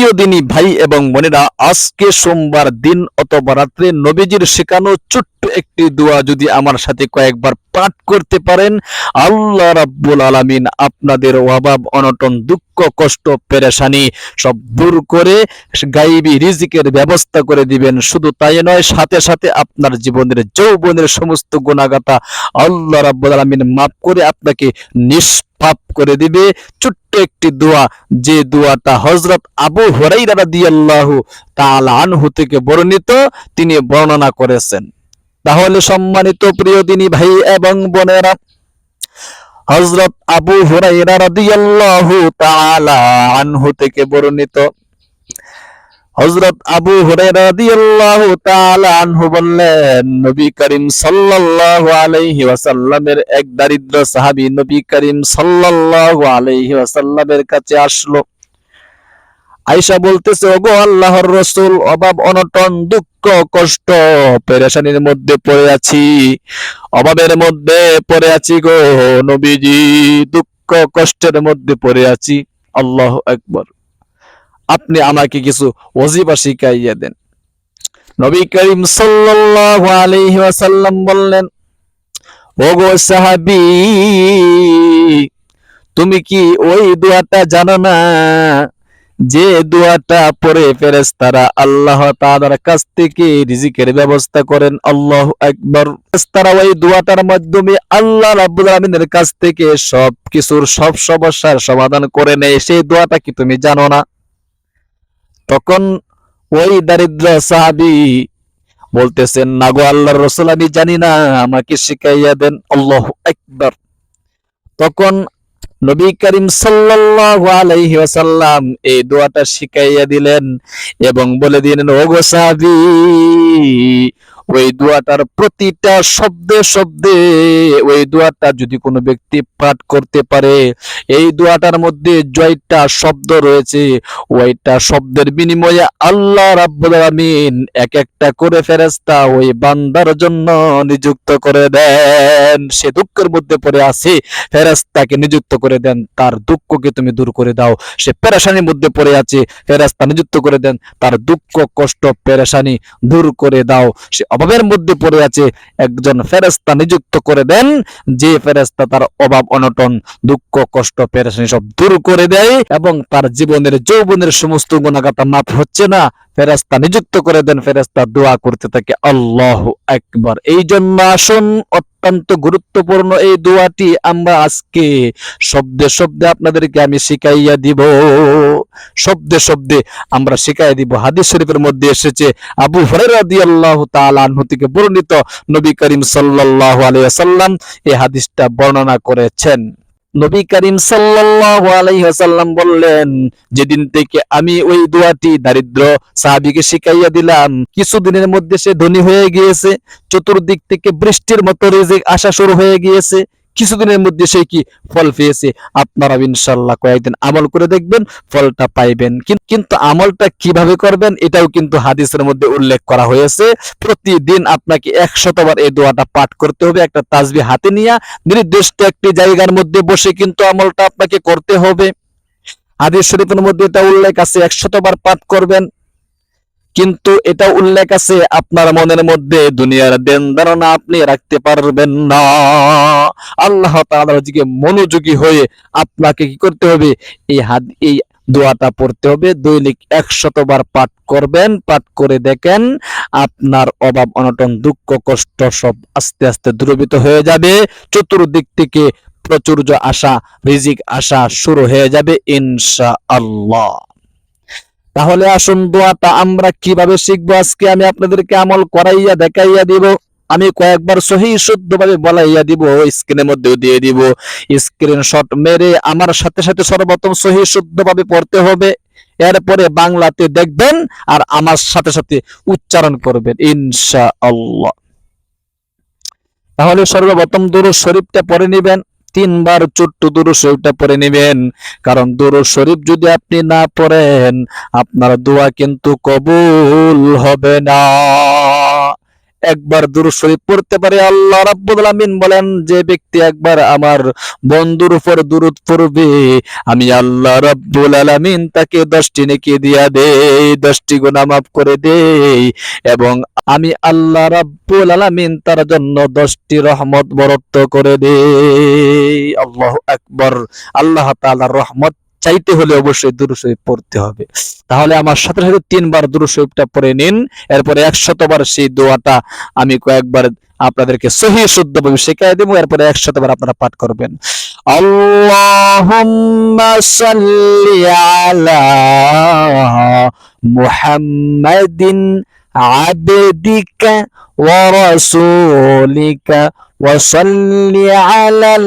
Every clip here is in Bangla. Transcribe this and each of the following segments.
প্রিয় দিনী ভাই এবং বোনেরা, আজকে সোমবার দিন অথবা রাত্রে নবীজির শেখানো ছোট্ট একটি দোয়া যদি আমার সাথে কয়েকবার পাঠ করতে পারেন, আল্লাহ রাব্বুল আলামিন আপনাদের অভাব, অনটন, দুঃখ, কষ্ট, পেরেশানি সব দূর করে গাইবি রিজিকের ব্যবস্থা করে দিবেন। শুধু তাই নয়, সাথে সাথে আপনার জীবনের যৌবনের সমস্ত গুণাগাতা আল্লাহ রাব্বুল আলামিন মাফ করে আপনাকে নিষ্পাপ করে দিবে। ছোট্ট একটি দোয়া, যে দোয়াটা হজরত আবু হুরাইরা রাদিয়াল্লাহু তাআলা আনহু থেকে বর্ণিত, তিনি বর্ণনা করেছেন। তাহলে সম্মানিত প্রিয় দিনী ভাই এবং বোনেরা হজরত আবু হুরাইরা রাদিয়াল্লাহু তাআলা আনহু থেকে বর্ণিত হযরত আবু হুরায়রা রাদিয়াল্লাহু তাআলা আনহু বললেন, নবী করিম সাল্লাল্লাহু আলাইহি এক দারিদ্র সাহাবী নবী করিম সাল্লাল্লাহু আলাইহি কাছে আসলো। আয়েশা বলতেছে, ওগো আল্লাহর রাসূল, অভাব, অনটন, দুঃখ, কষ্ট, পেরেশানির মধ্যে পড়ে আছি। অভাবের মধ্যে পড়ে আছি গো নবীজি, দুঃখ, কষ্টের মধ্যে পড়ে আছি। আল্লাহ আকবার। আপনি আমাকে কিছু ওজিফা শিখাইয়া দেন। নবী করিম ওয়াসাল্লাম বললেন, ওগো সাহাবী, তুমি কি ওই দোয়াটা জানো না? যে দোয়াটা পড়ে ফেরেশতারা আল্লাহ তাআলার কাছ থেকে রিজিকের ব্যবস্থা করেন, আল্লাহু আকবার। ফেরেশতারা ওই দোয়াটার মাধ্যমে আল্লাহ রাব্বুল আলামিনের কাছ থেকে সব কিছুর সব সমস্যার সমাধান করে নেয়। সেই দোয়াটা কি তুমি জানো না? তখন ওই দারিদ্র সাহাবি বলতেছেন নাগো আল্লাহর রসুল, আমি জানি না, আমাকে শিখাইয়া দেন আল্লাহ একবার তখন নবী করিম সাল্লাল্লাহু এই দোয়াটা শিখাইয়া দিলেন এবং বলে দিলেন ওগো সাহাবি ওই দোয়াটার প্রতিটা শব্দে শব্দে, ওই দোয়াটা যদি কোনো ব্যক্তি পাঠ করতে পারে, এই দোয়াটার মধ্যে জয়টা শব্দ রয়েছে। ওইটা শব্দের বিনিময়ে আল্লাহ রাব্বুল আলামিন এক একটা করে ফেরেশতা ওই বান্দার জন্য নিযুক্ত করে দেন। সে দুঃখের মধ্যে পড়ে আছে, ফেরেশতাকে নিযুক্ত করে দেন। তার দুঃখকে তুমি দূর করে দাও। সে পেরেশানির মধ্যে পড়ে আছে, ফেরেশতা নিযুক্ত করে দেন। তার দুঃখ, কষ্ট, পেরেশানি দূর করে দাও। সে অভাবের মধ্যে পড়ে আছে, একজন ফেরেস্তা নিযুক্ত করে দেন, যে ফেরেস্তা তার অভাব, অনটন, দুঃখ, কষ্ট, পেরেশানি সব দূর করে দেয় এবং তার জীবনের, যৌবনের সমস্ত গুণাগাতা মাফ হচ্ছে না। ফেরেশতা নিযুক্ত করে দেন, ফেরেশতা দোয়া করতে থাকে, আল্লাহ একবার এই জন্য আসুন, অত্যন্ত গুরুত্বপূর্ণ এই দোয়াটি আমরা আজকে শব্দে শব্দে আপনাদেরকে আমি শিখাইয়া দিব। শব্দে শব্দে আমরা শিখাই দিব। হাদিস শরীফের মধ্যে এসেছে, আবু তাআলা আনহু থেকে বর্ণিত নবী করিম সাল্লাল্লাহু আলাইহি ওয়াসাল্লাম এই হাদিসটা বর্ণনা করেছেন। নবী করিম সাল্লাম বললেন, যেদিন থেকে আমি ওই দোয়াটি দারিদ্র সাহাবিকে শিখাইয়া দিলাম, কিছুদিনের মধ্যে সে ধনী হয়ে গিয়েছে, চতুর্দিক থেকে বৃষ্টির মতো রেজেক আসা শুরু হয়ে গিয়েছে কিছুদিনের মধ্যে সে কি ফল পেয়েছে? আপনারা ইনশাল্লাহ কয়েকদিন আমল করে দেখবেন, ফলটা পাইবেন। কিন্তু আমলটা কীভাবে করবেন, এটাও কিন্তু হাদিসের মধ্যে উল্লেখ করা হয়েছে। প্রতিদিন আপনাকে একশতবার এই দোয়াটা পাঠ করতে হবে, একটা তাজবি হাতে নিয়ে। নির্দিষ্ট একটি জায়গার মধ্যে বসে কিন্তু আমলটা আপনাকে করতে হবে। হাদিস শরীফের মধ্যে এটা উল্লেখ আছে, একশতবার পাঠ করবেন। কিন্তু এটা উল্লেখ আছে আপনার মনের মধ্যে, দুনিয়ার দেন ধারণা আপনি রাখতে পারবেন না। আল্লাহ তাআলার মনোযোগী হয়ে আপনাকে কি করতে হবে? এই হাত এই দোয়াটা পড়তে হবে। দৈনিক একশতবার পাঠ করবেন, পাঠ করে দেখেন আপনার অভাব, অনটন, দুঃখ, কষ্ট সব আস্তে আস্তে দূরীভূত হয়ে যাবে। চতুর্দিক থেকে প্রচুর্য আশা, রিজিক আশা শুরু হয়ে যাবে ইনশা আল্লাহ তাহলে আসুন দোয়াটা আমরা কীভাবে শিখব? আজকে আমি আপনাদেরকে আমল করাইয়া দেখাইয়া দিব। আমি কয়েকবার সহি শুদ্ধভাবে বলাইয়া দিব স্ক্রিনের মধ্যেও দিয়ে দিব। স্ক্রিনশট মেরে আমার সাথে সাথে সর্বপ্রথম সহি শুদ্ধভাবে পড়তে হবে। এরপরে বাংলাতে দেখবেন আর আমার সাথে সাথে উচ্চারণ করবেন ইনশা আল্লাহ তাহলে সর্বপ্রথম দুরু শরীফটা পড়ে নেবেন। তিনবার ছোট্ট দুরু শরীফটা পড়ে নেবেন। কারণ দুরু শরীফ যদি আপনি না পড়েন, আপনার দোয়া কিন্তু কবুল হবে না। একবার দুরূদ শরীফ পড়তে পারে, আল্লাহ রাব্বুল আলামিন বলেন, যে ব্যক্তি একবার আমার বন্ধুর উপর দুরূদ পড়বে, আমি আল্লাহ রাব্বুল আলামিন তাকে দশটি নেকি দিয়া দেই, দশটি গুনাহ মাফ করে দেই এবং আমি আল্লাহ রাব্বুল আলামিন তার জন্য দশটি রহমত বরত্ব করে দেই। আল্লাহু আকবার। আল্লাহ তাআলার রহমত চাইতে হলে অবশ্যই শরীফ পড়তে হবে। তাহলে আমার সাথে সাথে তিনবার শরীফটা পড়ে নিন। এরপরে একশতবার সেই দোয়াটা আমি কয়েকবার আপনাদেরকে সহি শুদ্ধভাবে শেখাই দেবো। এরপরে একশতবার আপনারা পাঠ করবেন। আল্লাহুম্মা মুহাম্মাদিন আবদিকা ওয়া রাসূলিকা আলাল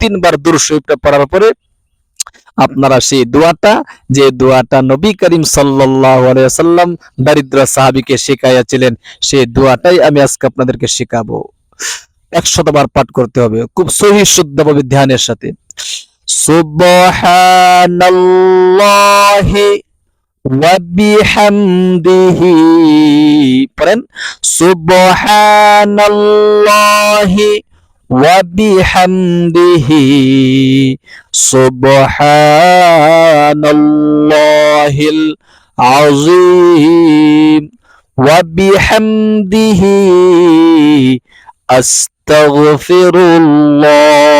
তিনবার দুরূদ শরীফটা পড়ার পরে আপনারা সেই দোয়াটা, যে দোয়াটা নবী করিম সাল্লাম দারিদ্র সাহাবীকে শেখাইয়াছিলেন, সেই দোয়াটাই আমি আজকে আপনাদেরকে শেখাবো। একশতবার পাঠ করতে হবে, খুব সহি শুদ্ধভাবে ধ্যানের সাথে। পড়েন, সুবহানাল্লাহি وبحمده سبحان الله العظيم. وبحمده أستغفر الله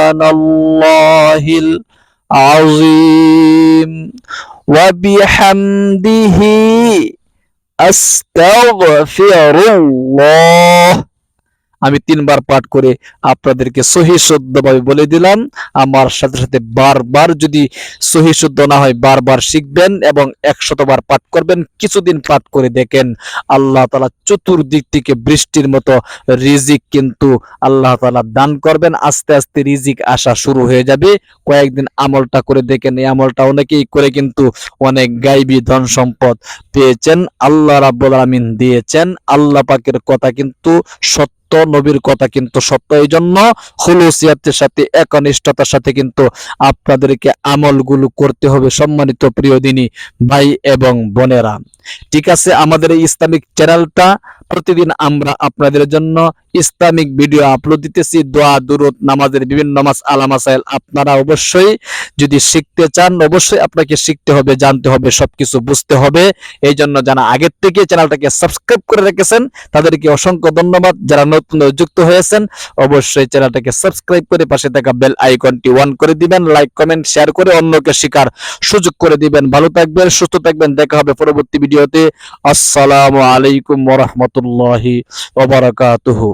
الله العظيم وبحمده أستغفر الله আমি তিনবার পাঠ করে আপনাদেরকে সহি শুদ্ধভাবে বলে দিলাম। আমার সাথে সাথে বারবার যদি সহি শুদ্ধ না হয়, বারবার শিখবেন এবং একশতবার পাঠ করবেন, কিছুদিন পাঠ করে দেখেন আল্লাহ তালা চতুর্দিক থেকে বৃষ্টির মতো রিজিক কিন্তু আল্লাহ তালা দান করবেন। আস্তে আস্তে রিজিক আসা শুরু হয়ে যাবে। কয়েকদিন আমলটা করে দেখেন, এই আমলটা অনেকেই করে কিন্তু অনেক গাইবী ধন সম্পদ পেয়েছেন। আল্লাহ রাব্বুল আলামিন দিয়েছেন। আল্লাহ পাকের কথা কিন্তু সত্য নবীর কথা কিন্তু সত্য এই জন্য খুলুসিয়াতের সাথে একনিষ্ঠতার সাথে কিন্তু আপনাদেরকে আমলগুলো করতে হবে সম্মানিত প্রিয় দিনী ভাই এবং বোনেরা। ঠিক আছে, আমাদের এই ইসলামিক চ্যানেলটা প্রতিদিন আমরা আপনাদের জন্য ইসলামিক ভিডিও আপলোড দিতেছি। দোয়া, দুরুদ, নামাজের বিভিন্ন নামাজ, আলামাসাইল আপনারা অবশ্যই যদি শিখতে চান, অবশ্যই আপনাকে শিখতে হবে, জানতে হবে, সবকিছু বুঝতে হবে। এই জন্য যারা আগের থেকে চ্যানেলটাকে সাবস্ক্রাইব করে রেখেছেন, তাদেরকে অসংখ্য ধন্যবাদ। যারা নতুন যুক্ত হয়েছেন, অবশ্যই চ্যানেলটাকে সাবস্ক্রাইব করে পাশে থাকা বেল আইকনটি অন করে দিবেন লাইক কমেন্ট শেয়ার করে অন্যকে শেখার সুযোগ করে দিবেন। ভালো থাকবেন, সুস্থ থাকবেন। দেখা হবে পরবর্তী ভিডিওতে। আসসালামু আলাইকুম ওয়া রাহমাতুল্লাহি ওয়া বারাকাতুহু